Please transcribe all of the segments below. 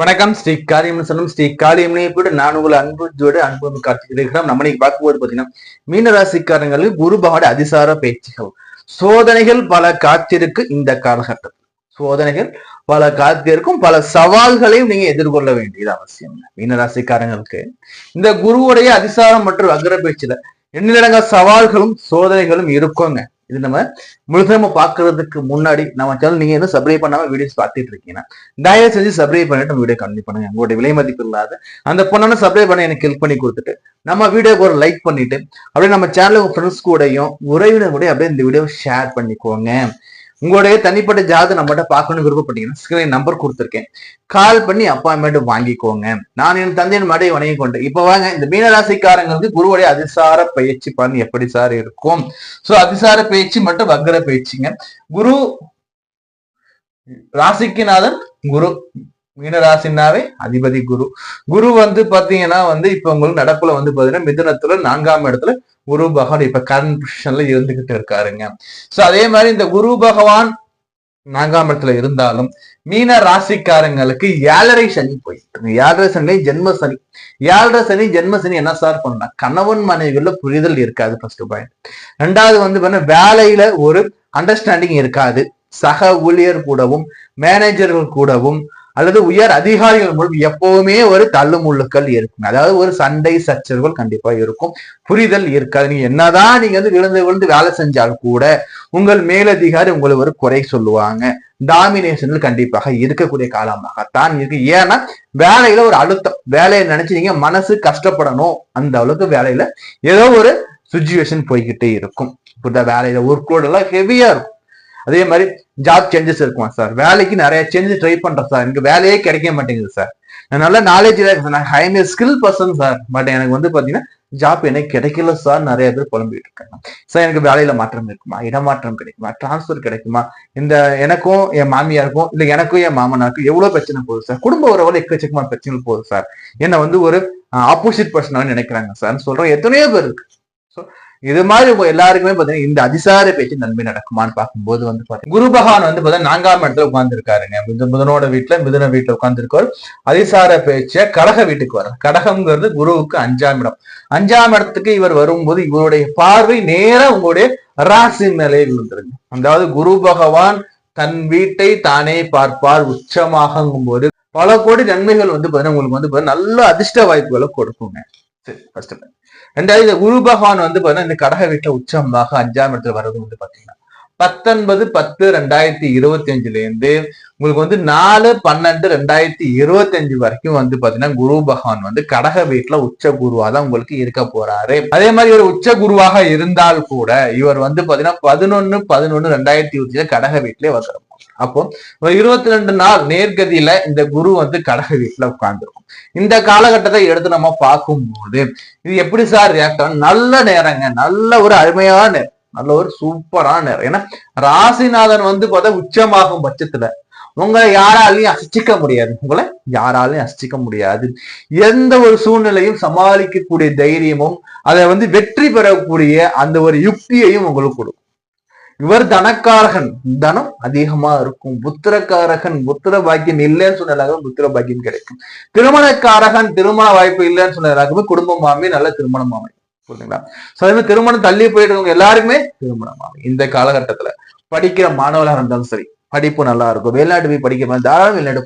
வணக்கம் ஸ்ரீ காரியம்னு சொல்லும் ஸ்ரீ காளியம்மனை கூட நான் உங்களை அன்பு ஜோடு அன்பு கார்த்திகிறோம் நம்ம இன்னைக்கு பார்க்கும்போது பாத்தீங்கன்னா மீனராசிக்காரங்களுக்கு குருபாடு அதிசார பேச்சுகள். சோதனைகள் பல காத்திருக்கு இந்த காலகட்டம். சோதனைகள் பல காத்திருக்கும் பல சவால்களையும் நீங்க எதிர்கொள்ள வேண்டியது அவசியம். மீனராசிக்காரங்களுக்கு இந்த குருவுடைய அதிசாரம் மற்றும் அக்ர பேச்சுல எண்ணிலடங்க சவால்களும் சோதனைகளும் இருக்குங்க. இது நம்ம முழுசமா பாக்குறதுக்கு முன்னாடி நம்ம சேனல் நீங்க எதுவும் சப்ஸ்கிரைப் பண்ணாம வீடியோஸ் பார்த்துட்டு இருக்கீங்கன்னா தயவு செஞ்சு சப்ஸ்கிரைப் பண்ணிட்டு வீடியோ கண்டிப்பா பண்ணுங்க. உங்களுடைய விலை மதிப்பு இல்லாத அந்த பொண்ணான சப்ஸ்கிரைப் பண்ண எனக்கு ஹெல்ப் பண்ணி கொடுத்துட்டு நம்ம வீடியோக்கு ஒரு லைக் பண்ணிட்டு அப்படியே நம்ம சேனலுக்கு ஃப்ரெண்ட்ஸ் கூடயும் உறவினர் கூட அப்படியே இந்த வீடியோ ஷேர் பண்ணிக்கோங்க. உங்களுடைய தனிப்பட்ட ஜாதகம் நம்மகிட்ட பார்க்கணும்னு விருப்பப்பட்டீங்கன்னா ஸ்கிரீன் நம்பர் கொடுத்துருக்கேன். கால் பண்ணி அப்பாயின்மெண்ட் வாங்கிக்கோங்க. நான் என் தந்தையின் மடை வணங்கி கொண்டு இப்ப வாங்க இந்த மீனராசிக்காரங்களுக்கு குருவுடைய அதிசார பயிற்சி பண்ணி எப்படி சார் இருக்கும்? சோ அதிசார பயிற்சி மட்டும் வக்ர பயிற்சிங்க. குரு ராசிக்குநாதன் குரு மீனராசினாவே அதிபதி குரு. குரு வந்து பாத்தீங்கன்னா வந்து இப்ப உங்களுக்கு நடப்புல வந்து பாத்தீங்கன்னா மிதுனத்துல நான்காம் இடத்துல குரு பகவான் இப்ப கரண்ட் பொசிஷன்ல இருந்துகிட்டு இருக்காருங்க. சோ அதே மாதிரி இந்த குரு பகவான் நான்காம் இடத்துல இருந்தாலும் மீன ராசிக்காரங்களுக்கு ஏழரை சனி போயிட்டு ஏழரை சனி ஜென்ம சனி. ஏழரை சனி ஜென்ம சனி என்ன சார் பண்ணா? கணவன் மனைவிக்குள்ள புரிதல் இருக்காது ஃபர்ஸ்ட் பாயிண்ட் ரெண்டாவது வந்து பண்ண வேலையில ஒரு அண்டர்ஸ்டாண்டிங் இருக்காது. சக ஊழியர் கூடவும் மேனேஜர்கள் கூடவும் அல்லது உயர் அதிகாரிகள் மூலம் எப்பவுமே ஒரு தள்ளுமுள்ளுக்கள் இருக்கும். அதாவது ஒரு சண்டை சச்சரவுகள் கண்டிப்பா இருக்கும். புரிதல் இருக்காது. நீங்க என்னதான் நீங்க வந்து விழுந்து விழுந்து வேலை செஞ்சாலும் கூட உங்கள் மேலதிகாரி உங்களை ஒரு குறை சொல்லுவாங்க. டாமினேஷன்கள் கண்டிப்பாக இருக்கக்கூடிய காலமாகத்தான் இருக்கு. ஏன்னா வேலையில ஒரு அழுத்தம். வேலையை நினைச்சு நீங்க மனசு கஷ்டப்படணும். அந்த அளவுக்கு வேலையில ஏதோ ஒரு சுச்சுவேஷன் போய்கிட்டே இருக்கும். புரியுதா வேலையில ஒர்க் லோட் எல்லாம் ஹெவியா இருக்கும். அதே மாதிரி ஜாப் சேஞ்சஸ் இருக்குமா சார் வேலைக்கு நிறைய சேஞ்சஸ் ட்ரை பண்றேன் சார் எனக்கு வேலையே கிடைக்க மாட்டேங்குது சார் நான் நல்ல நாலேஜ் இருக்கேன் நான் high skill person sir but எனக்கு வந்து பாத்தீங்கன்னா ஜாப் எனக்கு கிடைக்கல சார் நிறைய பேர் புலம்பிட்டு இருக்காங்க. சார் எனக்கு வேலையில மாற்றம் இருக்குமா? இடமாற்றம் கிடைக்குமா? டிரான்ஸ்ஃபர் கிடைக்குமா? இந்த எனக்கும் என் மாமியாருக்கும் இல்ல எனக்கும் என் மாமனாருக்கும் எவ்வளவு பிரச்சனை போகுது சார் குடும்ப உறவுல எக்கச்சக்கமான பிரச்சனை போகுது சார் என்ன வந்து ஒரு ஆப்போசிட் பர்சனாக நினைக்கிறாங்க சார் சொல்றேன் எத்தனையோ பேர் இருக்கு. ஸோ இது மாதிரி உங்க எல்லாருக்குமே பாத்தீங்கன்னா இந்த அதிசார பேச்சு நன்மை நடக்குமான்னு பார்க்கும்போது வந்து பாத்தீங்கன்னா குரு பகவான் வந்து பாத்தீங்கன்னா நான்காம் இடத்துல உட்கார்ந்துருக்காருங்க. மிது மிதனோட வீட்டுல மிதுன வீட்டுல உட்கார்ந்துருக்காரு அதிசார பேச்ச கடக வீட்டுக்கு வர கடகம்ங்கிறது குருவுக்கு அஞ்சாம் இடம். அஞ்சாம் இடத்துக்கு இவர் வரும்போது இவருடைய பார்வை நேரா உங்களுடைய ராசி மேலே இருந்திருங்க அதாவது குரு பகவான் தன் வீட்டை தானே பார்ப்பார் உச்சமாகும் போது பல கோடி நன்மைகள் வந்து பாத்தீங்கன்னா உங்களுக்கு வந்து பாத்தீங்கன்னா நல்ல அதிர்ஷ்ட வாய்ப்புகளை கொடுக்குங்க. சரி ஃபர்ஸ்ட் ரெண்டாவது உருபகான் குரு பகவான் வந்து பாத்தீங்கன்னா இந்த கடக வீட்டுல உச்சமாக அஞ்சாம் இடத்துல வர்றது வந்து பாத்தீங்கன்னா பத்தொன்பது பத்து ரெண்டாயிரத்தி இருபத்தி அஞ்சுல இருந்து உங்களுக்கு வந்து நாலு பன்னெண்டு ரெண்டாயிரத்தி இருபத்தி அஞ்சு வரைக்கும் வந்து பாத்தீங்கன்னா குரு பகவான் வந்து கடக வீட்டுல உச்ச குருவா தான் உங்களுக்கு இருக்க போறாரு. அதே மாதிரி ஒரு உச்ச குருவாக இருந்தால் கூட இவர் வந்து பாத்தீங்கன்னா பதினொன்னு பதினொன்னு ரெண்டாயிரத்தி இருபத்தி கடக வீட்டிலே வசரம் அப்போ ஒரு இருபத்தி ரெண்டு நாள் நேர்கதியில இந்த குரு வந்து கடக வீட்டுல உட்கார்ந்துருக்கும். இந்த காலகட்டத்தை எடுத்து நம்ம பார்க்கும்போது இது எப்படி சார் நல்ல நேரங்க நல்ல ஒரு அருமையான நேரம். நல்ல ஒரு சூப்பரான நேரம் ஏன்னா ராசிநாதன் வந்து பார்த்தா உச்சமாகும் பட்சத்துல. உங்களை யாராலையும் அசிச்சிக்க முடியாது. உங்களை யாராலையும் அசிச்சிக்க முடியாது. எந்த ஒரு சூழ்நிலையும் சமாளிக்கக்கூடிய தைரியமும் அதை வந்து வெற்றி பெறக்கூடிய அந்த ஒரு யுக்தியையும் உங்களுக்கு கொடுக்கும். இவர் தனக்காரகன். தனம் அதிகமா இருக்கும். புத்திரக்காரகன். புத்திர பாக்கியம் இல்லைன்னு சொன்னதாக புத்திர பாக்கியம் கிடைக்கும். திருமணக்காரகன் திருமண வாய்ப்பு இல்லைன்னு சொன்னதாகவே குடும்பமாமே நல்ல திருமணம் மாமி புரியுதுங்களா? சோ அதே மாதிரி திருமணம் தள்ளி போயிட்டு இருக்கவங்க எல்லாருக்குமே திருமணம். இந்த காலகட்டத்துல படிக்கிற மாணவர்களாக இருந்தாலும் சரி படிப்பு நல்லா இருக்கும். வெளிநாட்டு போய் படிக்கிற மாதிரி தாராளம் வெளிநாடு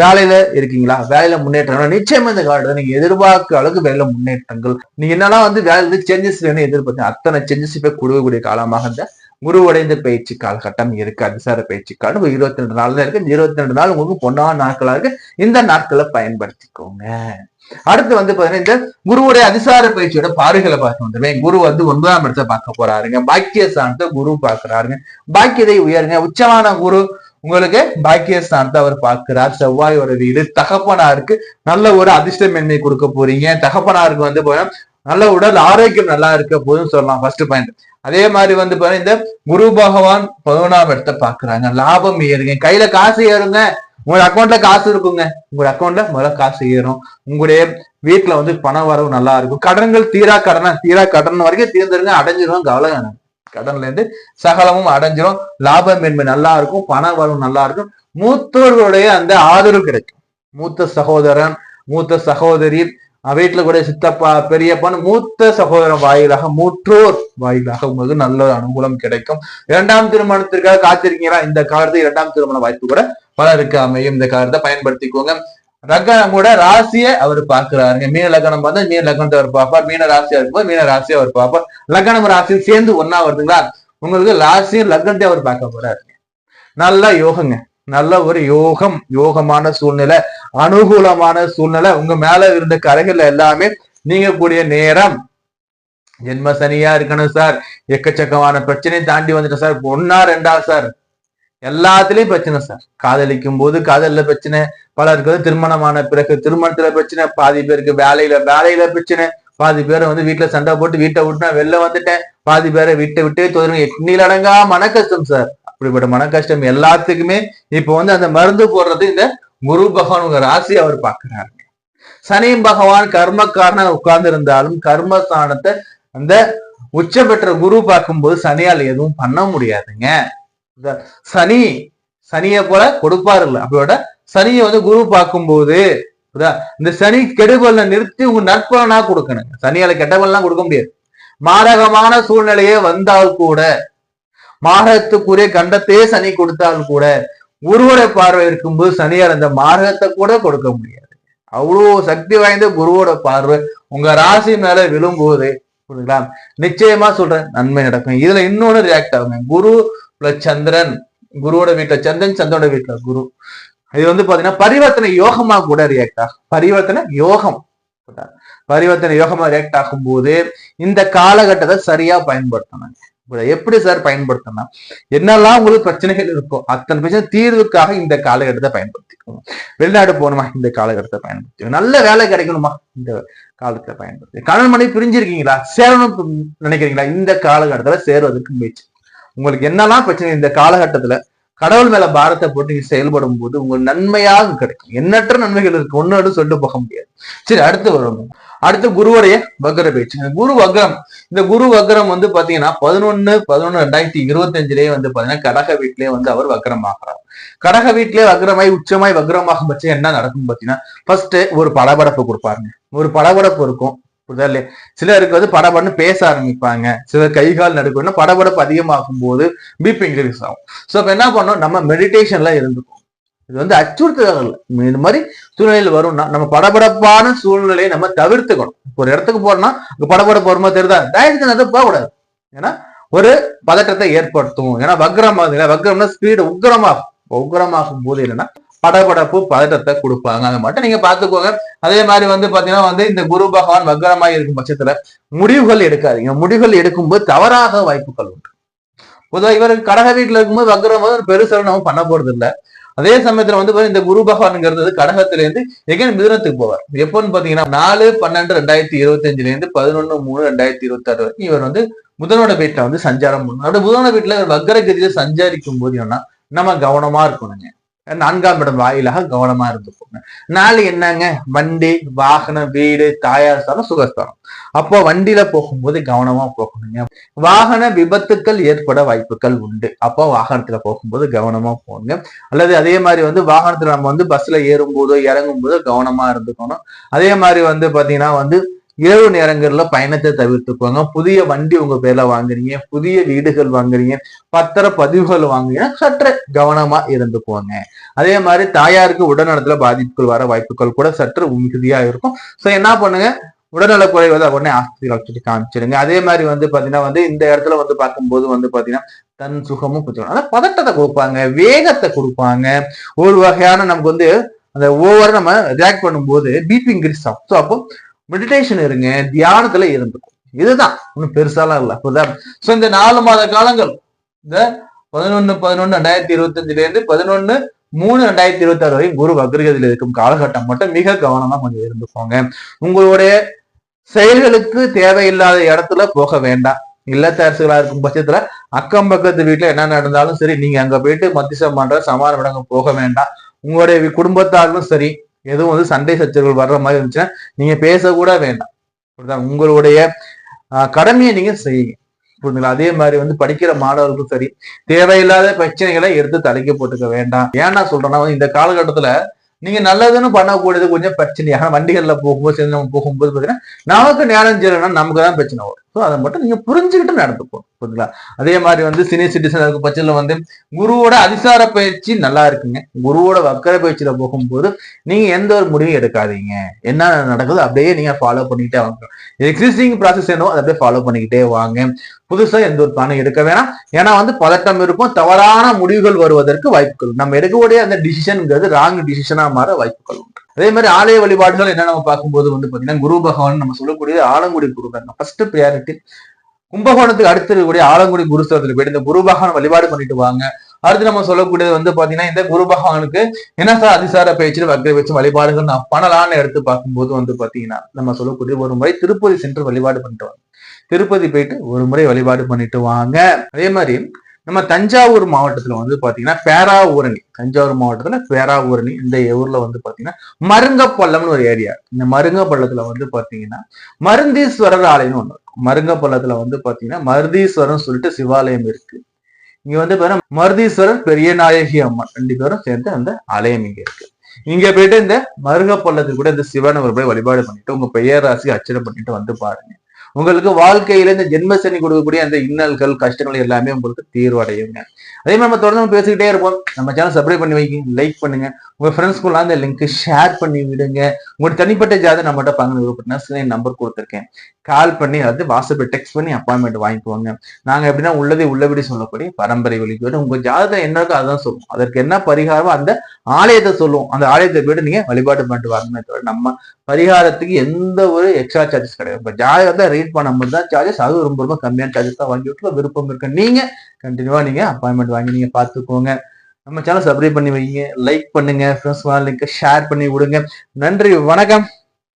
வேலையில இருக்கீங்களா? வேலையில முன்னேற்றம் நிச்சயமா இந்த காலத்துல நீங்க எதிர்பார்க்க அளவுக்கு வேலையில முன்னேற்றங்கள். நீங்க என்னெல்லாம் வந்து வேலை சேஞ்சஸ் வேணும் எதிர்பார்த்தீங்க. அத்தனை சேஞ்சஸ் போய் கொடுக்கக்கூடிய காலமாக இந்த குருவடைந்த பயிற்சி காலகட்டம் இருக்கு அதிசார பயிற்சி காலம் இருபத்தி ரெண்டு நாள் தான் இருக்கு இருபத்தி ரெண்டு நாள் உங்களுக்கு பொன்னான நாட்களா இருக்கு. இந்த நாட்களை பயன்படுத்திக்கோங்க. அடுத்து வந்து பாத்தீங்கன்னா இந்த குருவுடைய அதிசார பயிற்சியோட பாறைகளை பார்க்க வந்துருவேன் குரு வந்து ஒன்பதாம் இடத்தை பார்க்க போறாருங்க. பாக்கிய ஸ்தானத்தை குரு பாக்குறாருங்க பாக்கியதை உயருங்க. உச்சமான குரு உங்களுக்கு பாக்கியஸ்தானத்தை அவர் பார்க்கிறார். செவ்வாயோட வீடு தகப்பனாருக்கு நல்ல ஒரு அதிர்ஷ்டமென்மை கொடுக்க போறீங்க. தகப்பனாருக்கு வந்து போனா நல்ல உடல் ஆரோக்கியம் நல்லா இருக்க போதும் சொல்லலாம். ஃபர்ஸ்ட் பாயிண்ட் அதே மாதிரி வந்து பாருங்க இந்த குரு பகவான் பதினொன்றாம் இடத்தை பாக்குறாங்க லாபம் ஏறுங்க. கையில காசு ஏறுங்க. உங்களோட அக்கௌண்ட்ல காசு இருக்குங்க. உங்களோட அக்கௌண்ட்ல முதல்ல காசு ஏறும். உங்களுடைய வீட்டுல வந்து பண வரவு நல்லா இருக்கும். கடன்கள் தீரா கடனா? தீரா கடன் வரைக்கும் தீர்ந்துருங்க அடைஞ்சிரும் கவலை வேணாம் கடன்ல இருந்து சகலமும் அடைஞ்சிரும். லாபம் மேன்மை நல்லா இருக்கும். பண வரவு நல்லா இருக்கும். மூத்தோர்களுடைய அந்த ஆதரவு கிடைக்கும். மூத்த சகோதரன் மூத்த சகோதரி வீட்டுல கூட சித்தப்பா பெரியப்பான்னு மூத்த சகோதரன் வாயிலாக மூற்றோர் வாயிலாக உங்களுக்கு நல்ல அனுகூலம் கிடைக்கும். இரண்டாம் திருமணத்திற்காக காத்திருக்கீங்களா? இந்த காலத்து இரண்டாம் திருமண வாய்ப்பு கூட பலருக்கு அமையும். இந்த காலத்தை பயன்படுத்திக்கோங்க. லக்னம் கூட ராசியை அவர் பாக்குறாருங்க மீன லக்னம் பார்த்தா மீன லக்னத்தை அவர் பார்ப்பார். மீன ராசியா இருக்கும்போது மீன ராசியை அவர் பார்ப்பார். லக்னம் ராசியும் சேர்ந்து ஒன்னா வருதுங்களா? உங்களுக்கு ராசியும் லக்னத்தை அவர் பார்க்க போறாருங்க நல்லா யோகங்க. நல்ல ஒரு யோகம் யோகமான சூழ்நிலை அனுகூலமான சூழ்நிலை உங்க மேல இருந்த கரைகள் எல்லாமே நீங்கக்கூடிய நேரம். ஜென்ம சனியா இருக்கணும் சார் எக்கச்சக்கமான பிரச்சனையை தாண்டி வந்துட்டேன் சார் ஒன்னா ரெண்டா சார் எல்லாத்துலயும் பிரச்சனை சார் காதலிக்கும் போது காதல்ல பிரச்சனை பலருக்கு வந்து திருமணமான பிறகு திருமணத்துல பிரச்சனை பாதி பேருக்கு வேலையில வேலையில பிரச்சனை. பாதி பேரை வந்து வீட்டுல சண்டை போட்டு வீட்டை விட்டு நான் வெளில வந்துட்டேன். பாதி பேரை வீட்டை விட்டு தோதுங்க எண்ணில் அடங்கா மன கஷ்டம் சார் இப்படிப்பட்ட மன கஷ்டம் எல்லாத்துக்குமே இப்போ வந்து அந்த மருந்து போடுறது இந்த குரு பகவான் உங்க ராசி அவர் பாக்குறாரு சனி பகவான் கர்மக்காரன உட்கார்ந்து இருந்தாலும் கர்மஸ்தானத்தை அந்த உச்ச பெற்ற குரு பார்க்கும்போது சனியால் எதுவும் பண்ண முடியாதுங்க. இந்த சனி சனியை போல கொடுப்பாரு இல்லை. அப்படியோட சனியை வந்து குரு பார்க்கும்போது இந்த சனி கெடுபலனை நிறுத்தி உங்க நற்பலனா கொடுக்கணுங்க சனியால கெட்டபலனா கொடுக்க முடியாது. மாரகமான சூழ்நிலையே வந்தால் கூட மார்க்கத்துக்குரிய கண்டத்தையே சனி கொடுத்தால் கூட குருவோட பார்வை இருக்கும்போது சனியார் அந்த மார்க்கத்தை கூட கொடுக்க முடியாது. அவ்வளோ சக்தி வாய்ந்த குருவோட பார்வை உங்க ராசி மேல விழும்போது புரியுதுங்களா? நிச்சயமா சொல்றேன் நன்மை நடக்கும். இதுல இன்னொன்னு ரியாக்ட் ஆகுங்க. குரு பிளஸ் சந்திரன் குருவோட வீட்டுல சந்திரன் சந்திரோட வீட்டுல குரு. இது வந்து பாத்தீங்கன்னா பரிவர்த்தனை யோகமா கூட ரியாக்ட் ஆகும். பரிவர்த்தனை யோகம். பரிவர்த்தனை யோகமா ரியாக்ட் ஆகும்போது இந்த காலகட்டத்தை சரியா பயன்படுத்தணும். இதை எப்படி சார் பயன்படுத்தணும் என்னெல்லாம் உங்களுக்கு பிரச்சனைகள் இருக்கோ அத்தனை பிரச்சனை தீர்வுக்காக இந்த காலகட்டத்தை பயன்படுத்திக்கணும் வெளிநாடு போகணுமா? இந்த காலகட்டத்தை பயன்படுத்திக்கணும் நல்ல வேலை கிடைக்கணுமா? இந்த காலத்துல பயன்படுத்தி. கணவன் மனைவி பிரிஞ்சிருக்கீங்களா? சேரணும் நினைக்கிறீங்களா? இந்த காலகட்டத்துல சேருவதற்கு முயற்சி. உங்களுக்கு என்னெல்லாம் பிரச்சனை இந்த காலகட்டத்துல கடவுள் மேல பாரத்தை போட்டு நீங்க செயல்படும் போது உங்களுக்கு நன்மையாக கிடைக்கும். எண்ணற்ற நன்மைகள் இருக்கு. ஒன்னு சொல்லிட்டு போக முடியாது. சரி அடுத்து வருவோம். அடுத்து குருவுடைய வக்ர பேச்சு. குரு வக்ரம் இந்த குரு வக்ரம் வந்து பாத்தீங்கன்னா பதினொன்னு பதினொன்னு ரெண்டாயிரத்தி இருபத்தி அஞ்சுலயே வந்து பாத்தீங்கன்னா கடக வீட்டிலேயே வந்து அவர் வக்ரமாகிறார். கடக வீட்டிலேயே வக்ரமாய் உச்சமாய் வக்ரமாகும் பட்சம் என்ன நடக்கும் பாத்தீங்கன்னா ஃபர்ஸ்ட் ஒரு படபடப்பு கொடுப்பாருங்க. ஒரு படபடப்பு இருக்கும். புரியுதா இல்லையா? சிலருக்கு வந்து படபடன்னு பேச ஆரம்பிப்பாங்க. சிலர் கை கால் நடுக்கணும்னா படபடப்பு அதிகமாகும் போது பிபி இன்க்ரீஸ் ஆகும். ஸோ இப்போ என்ன பண்ணோம் நம்ம மெடிடேஷன்ல இருந்துக்கும் இது வந்து அச்சுறுத்தல் இல்லை இந்த மாதிரி சூழ்நிலையில் வரும்னா நம்ம படபடப்பான சூழ்நிலையை நம்ம தவிர்த்துக்கணும். ஒரு இடத்துக்கு போறோம்னா அங்க படபடப்பு வருமா தெரியுதா? டயத்துக்கு அதை போகக்கூடாது. ஏன்னா ஒரு பதட்டத்தை ஏற்படுத்தும். ஏன்னா வக்ரம் ஆகுது வக்ரம்னா ஸ்பீடு உக்ரமாகும் உக்ரமாகும் போது என்னன்னா படபடப்பு பதட்டத்தை கொடுப்பாங்க. அதை மட்டும் நீங்க பாத்துக்கோங்க அதே மாதிரி வந்து பாத்தீங்கன்னா வந்து இந்த குரு பகவான் வக்ரமாய் இருக்கும் பட்சத்துல முடிவுகள் எடுக்காதீங்க. முடிவுகள் எடுக்கும்போது தவறாக வாய்ப்புகள் உண்டு. பொதுவாக இவருக்கு கடக வீட்டுல இருக்கும்போது வக்ரம் போது பெருசாக நம்ம பண்ண போறது இல்ல அதே சமயத்துல வந்து இந்த குரு பகவான்ங்கிறது கடகத்துல இருந்து எகன் மிதுனத்துக்கு போவார். எப்போன்னு பாத்தீங்கன்னா நாலு பன்னெண்டு ரெண்டாயிரத்தி இருபத்தி அஞ்சுல இருந்து பதினொன்னு மூணு ரெண்டாயிரத்தி இருபத்தி ஆறு வரைக்கும் இவர் வந்து புதனோட வீட்டுல வந்து சஞ்சாரம் பண்ணணும் அப்படி புதனோட வீட்டுல இவர் வக்ரகதியில சஞ்சாரிக்கும் போது என்னன்னா நம்ம கவனமா இருக்கணுங்க. நான்காம் இடம் வாயிலாக கவனமா இருந்துக்கோங்க. நாலு என்னங்க? வண்டி வாகனம் வீடு தாயார் ஸ்தானம் சுகஸ்தானம். அப்போ வண்டியில போகும்போது கவனமா போகணுங்க. வாகன விபத்துக்கள் ஏற்பட வாய்ப்புகள் உண்டு. அப்போ வாகனத்துல போகும்போது கவனமா போகணுங்க அல்லது அதே மாதிரி வந்து வாகனத்துல நம்ம வந்து பஸ்ல ஏறும் போதோ இறங்கும் போதோ கவனமா இருந்துக்கணும். அதே மாதிரி வந்து பாத்தீங்கன்னா வந்து இரவு நேரங்கள்ல பயணத்தை தவிர்த்துக்கோங்க. புதிய வண்டி உங்க பேர்ல வாங்குறீங்க. புதிய வீடுகள் வாங்குறீங்க. பத்திர பதிவுகள் வாங்குறீங்க. சற்று கவனமா இருந்துக்குவாங்க அதே மாதிரி தாயாருக்கு உடல்நலத்துல பாதிப்புகள் வர வாய்ப்புகள் கூட சற்று மிகுதியா இருக்கும். சோ என்ன பண்ணுங்க? உடல்நல குறைவதை உடனே ஆஸ்பத்திரி சொல்லி காமிச்சிருங்க. அதே மாதிரி வந்து பாத்தீங்கன்னா வந்து இந்த இடத்துல வந்து பார்க்கும்போது வந்து பாத்தீங்கன்னா தன் சுகமும் கொஞ்சம் அதாவது பதட்டத்தை கொடுப்பாங்க. வேகத்தை கொடுப்பாங்க. ஒரு வகையான நமக்கு வந்து அந்த ஓவர் நம்ம ரியாக்ட் பண்ணும்போது பிபி இன்க்ரீஸ் ஆகும். ஸோ அப்போ மெடிடேஷன் இருங்க தியானத்துல இருந்துக்கும் இதுதான். ஒன்றும் பெருசாலாம் இல்லை. அப்போதான் ஸோ இந்த நாலு மாத காலங்கள் இந்த பதினொன்னு பதினொன்னு ரெண்டாயிரத்தி இருபத்தி அஞ்சுல இருந்து பதினொன்னு மூணு ரெண்டாயிரத்தி இருபத்தி ஆறு வரையும் குரு வக்ரகதியில் இருக்கும் காலகட்டம். மட்டும் மிக கவனமா கொஞ்சம் இருந்துக்கோங்க. உங்களுடைய செயல்களுக்கு தேவையில்லாத இடத்துல போக வேண்டாம். இல்லத்தரசுகளா இருக்கும் பட்சத்துல அக்கம் பக்கத்து வீட்டுல என்ன நடந்தாலும் சரி நீங்க அங்க போயிட்டு மத்திசம் பண்ற சமாள விடங்க போக வேண்டாம். உங்களுடைய குடும்பத்தாலும் சரி எதுவும் வந்து சண்டை சச்சரவுகள் வர்ற மாதிரி இருந்துச்சுன்னா நீங்க பேசக்கூட வேண்டாம். புரியுதா? உங்களுடைய கடமையை நீங்க செய்யுங்க. புரிஞ்சுங்களா அதே மாதிரி வந்து படிக்கிற மாணவர்களுக்கும் சரி தேவையில்லாத பிரச்சனைகளை எடுத்து தலைக்க போட்டுக்க வேண்டாம். ஏன் நான் சொல்றேன்னா இந்த காலகட்டத்துல நீங்க நல்லதுன்னு பண்ணக்கூடியது கொஞ்சம் பிரச்சனையாக வண்டிகள்ல போகும்போது சேர்ந்து நம்ம போகும்போது பாத்தீங்கன்னா நமக்கு நேரம் செய்யலைன்னா நமக்கு தான் பிரச்சனை வரும். ஸோ அதை மட்டும் நீங்க புரிஞ்சுக்கிட்டு நடந்துப்போம் புரியுதுங்களா அதே மாதிரி வந்து சீனியர் சிட்டிசன் இருக்க பட்சத்தில் வந்து குருவோட அதிசார பயிற்சி நல்லா இருக்குங்க. குருவோட வக்கர பயிற்சியில போகும்போது நீங்க எந்த ஒரு முடிவும் எடுக்காதீங்க. என்ன நடக்குதோ அப்படியே நீங்க ஃபாலோ பண்ணிக்கிட்டே வாங்க. எக்ஸிஸ்டிங் ப்ராசஸ் என்னவோ அதை அப்படியே ஃபாலோ பண்ணிக்கிட்டே வாங்க. புதுசா எந்த ஒரு பணம் எடுக்க வேணாம். ஏன்னா வந்து பதட்டம் இருக்கும் தவறான முடிவுகள் வருவதற்கு வாய்ப்புகள் நம்ம எடுக்கக்கூடிய அந்த டிசிஷனுங்கிறது ராங் டிசிஷனா மாற வாய்ப்புகள் உண்டு. அதே மாதிரி ஆலய வழிபாடுகள் என்ன நம்ம பார்க்கும்போது வந்து பாத்தீங்கன்னா குரு பகவான் நம்ம சொல்லக்கூடிய ஆலங்குடி குரு தாங்க ஃபர்ஸ்ட் ப்ரியாரிட்டி கும்பகோணத்துக்கு அடுத்து இருக்கக்கூடிய ஆலங்குடி குருஸ்தலத்துல போயிட்டு இந்த குரு பகவான் வழிபாடு பண்ணிட்டு வாங்க. அடுத்து நம்ம சொல்லக்கூடியது வந்து பாத்தீங்கன்னா இந்த குரு பகவானுக்கு என்ன சார் அதிசார பேச்சு வக்கர வச்சு வழிபாடுகள் நான் பண்ணலான்னு எடுத்து பார்க்கும்போது வந்து பாத்தீங்கன்னா நம்ம சொல்லக்கூடிய ஒரு முறை திருப்பதி சென்று வழிபாடு பண்ணிட்டு வாங்க. திருப்பதி போயிட்டு ஒரு முறை வழிபாடு பண்ணிட்டு வாங்க. அதே மாதிரி நம்ம தஞ்சாவூர் மாவட்டத்துல வந்து பாத்தீங்கன்னா பேராவூரணி. தஞ்சாவூர் மாவட்டத்துல பேராவூரணி. இந்த ஊர்ல வந்து பாத்தீங்கன்னா மருங்கப்பள்ளம்னு ஒரு ஏரியா இந்த மருங்கப்பள்ளத்துல வந்து பாத்தீங்கன்னா மருந்தீஸ்வரர் ஆலயம்னு ஒண்ணு இருக்கும். மருங்கப்பள்ளத்துல வந்து பாத்தீங்கன்னா மருதீஸ்வரன் சொல்லிட்டு சிவாலயம் இருக்கு. இங்க வந்து பாத்தீங்கன்னா மருதீஸ்வரர் பெரிய நாயகி அம்மன். ரெண்டு பேரும் சேர்ந்து அந்த ஆலயம் இங்க இருக்கு. இங்க போயிட்டு இந்த மருகப்பள்ளத்துக்கு கூட இந்த சிவனை ஒரு போய் வழிபாடு பண்ணிட்டு உங்க பெயர் ராசி அச்சனை பண்ணிட்டு வந்து பாருங்க. உங்களுக்கு வாழ்க்கையில இந்த ஜென்மசனி கொடுக்கக்கூடிய அந்த இன்னல்கள் கஷ்டங்கள் எல்லாமே உங்களுக்கு தீர்வடையுங்க. அதே மாதிரி நம்ம தொடர்ந்து நம்ம பேசிக்கிட்டே இருப்போம். நம்ம சேனல் சப்ஸ்கிரைப் பண்ணி வைங்க லைக் பண்ணுங்க. உங்க ஃப்ரெண்ட்ஸ்க்குள்ள அந்த லிங்க் ஷேர் பண்ணி விடுங்க. உங்களோட தனிப்பட்ட ஜாதகம் நம்மகிட்ட பங்கு விருப்பப்பட்டா நம்பர் கொடுத்துருக்கேன். கால் பண்ணி அதாவது வாட்ஸ்அப்பில் டெக்ஸ்ட் பண்ணி அப்பாயின்மெண்ட் வாங்கிக்குவாங்க நாங்க எப்படின்னா உள்ளதை உள்ளபடி சொல்லக்கூடிய பரம்பரை வழிபாடு உங்க ஜாதகம் என்ன இருக்கோ அதான் சொல்லுவோம். அதற்கு என்ன பரிகாரமோ அந்த ஆலயத்தை சொல்லுவோம். அந்த ஆலயத்தை போயிட்டு நீங்க வழிபாடு பண்ணிட்டு வாங்க தவிர நம்ம பரிகாரத்துக்கு எந்த ஒரு எக்ஸ்ட்ரா சார்ஜஸ் கிடையாது. இப்போ ஜாதகம் தான் ரீட் பண்ணும்போது தான் சார்ஜஸ் அது ரொம்ப ரொம்ப கம்மியான சார்ஜஸ் தான். வாங்கி விட்டு விருப்பம் இருக்கு. நீங்க கண்டினியூவா நீங்க அப்பாயின்மெண்ட் வாங்கி நீங்க பார்த்துக்கோங்க நம்ம சேனல் சப்ஸ்கிரைப் பண்ணி வைங்க லைக் பண்ணுங்க. ஃப்ரெண்ட்ஸ் லிங்க் ஷேர் பண்ணி விடுங்க. நன்றி வணக்கம்.